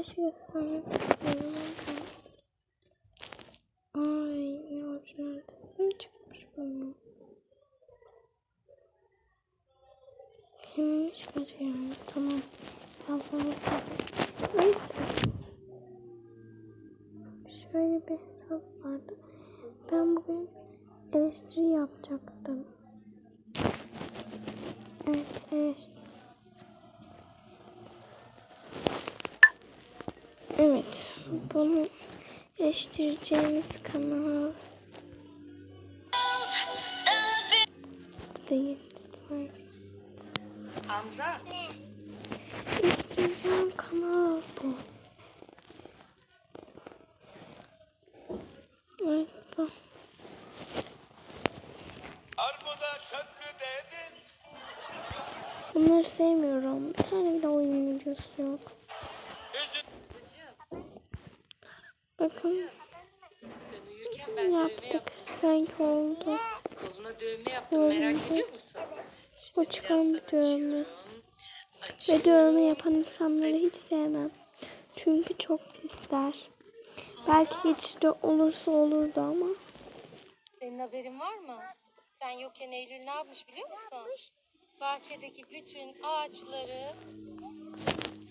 istiyorum. Ay ne orijinal resim çıkmış bunun. Kimmiş bu yani? Tamam. Yazmamız Neyse. Şöyle bir hesap vardı. Ben bugün eleştiri yapacaktım. Evet, eleştiri. Evet, bunu eleştireceğimiz kanal değil. Hamza. Eleştireceğim kanal bu. Evet, bu. Bunları sevmiyorum. Bir tane bile oyun videosu yok. Bakın yaptık. Sanki oldu. Koluna dövme yaptım. Merak ediyor musun? O bir dövme. Ve dövme yapan insanları hiç sevmem. Çünkü çok pisler. Belki geçici olursa olurdu ama. Senin haberin var mı? Sen yokken Eylül ne yapmış biliyor musun? Bahçedeki bütün ağaçları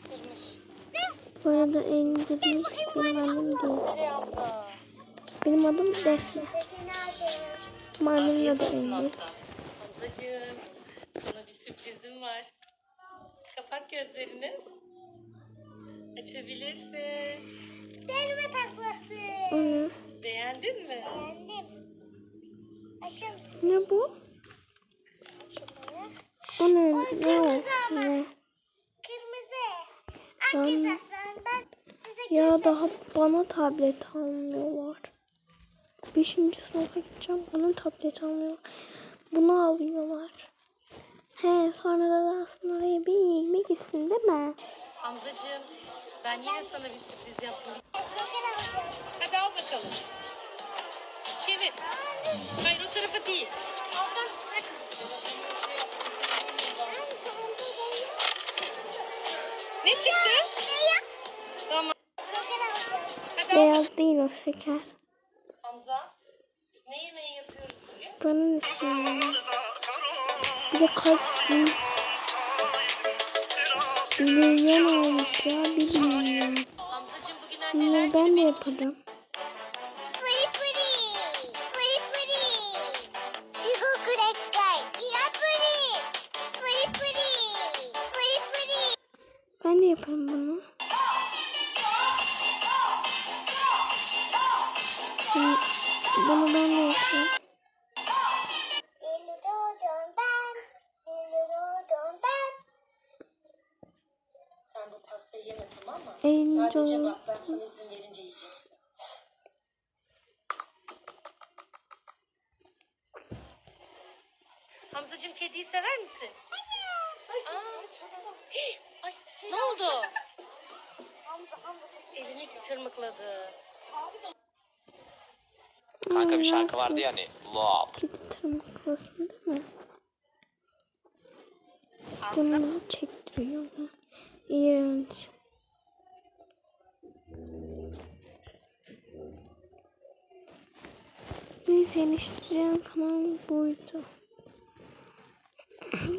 kırmış. Bu arada Eylül'de benim annem değil. Benim adım Defne. Annemin adı olsun Eylül. abla. Hamzacığım. Sana bir sürprizim var. Kapat gözlerini. Açabilirsin. Derme taklası. O ne? Beğendin mi? Beğendim. Aşım Ne bu? şunu. O ne? Ne o? Ne? Ben, ya daha bana tablet almıyorlar. Beşinci sınıfa gideceğim. Bana tablet almıyorlar. Bunu alıyorlar. He sonra da aslında oraya bir yemek gitsin değil mi? Hamzacığım. Ben yine sana bir sürpriz yaptım. Hadi al bakalım. Çevir. Hayır o tarafa değil. Ne çıktı? Tamam. Hadi al Beyaz değil o şeker. Hamza. Ne yemeği yapıyoruz bugün? Ne söylüyor? Bir de kaç bin milyon olmuş ya. Bir milyon. Hamzacığım bugün anneler Bunları ben de günü Ben de yaparım bunu. Bunu- Bunu ben de verince yiyeceksin. Hamzacığım kediyi sever misin? Aa, Hii, Ay, ne oldu? Elini tırmıkladı. Kanka bir şarkı vardı yani. Kedi tırmıklasın değil mi? Bunu çektiriyorlar. İğrenç. Neyse eleştireceğim kanal buydu.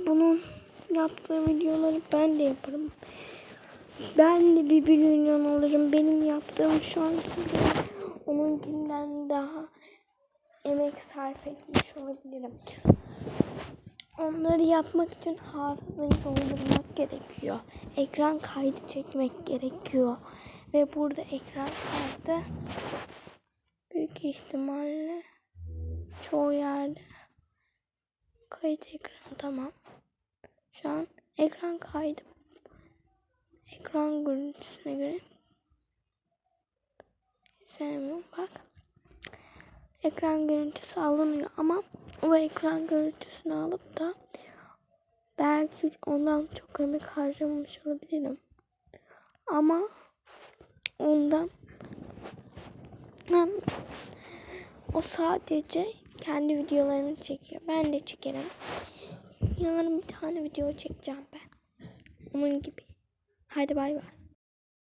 Bunun yaptığı videoları ben de yaparım. Ben de bir milyon alırım. Benim yaptığım şu an onunkinden daha emek sarf etmiş olabilirim. Onları yapmak için hafızayı doldurmak gerekiyor. Ekran kaydı çekmek gerekiyor. Ve burada ekran kaydı büyük ihtimalle çoğu yerde kayıt ekranı tamam. Şu an ekran kaydı ekran görüntüsüne göre sevmiyorum bak ekran görüntüsü alınıyor ama o ekran görüntüsünü alıp da belki ondan çok emek harcamamış olabilirim. Ama ondan o sadece kendi videolarını çekiyor. Ben de çekerim. Yarın bir tane video çekeceğim ben. Onun gibi. Hadi bay bay.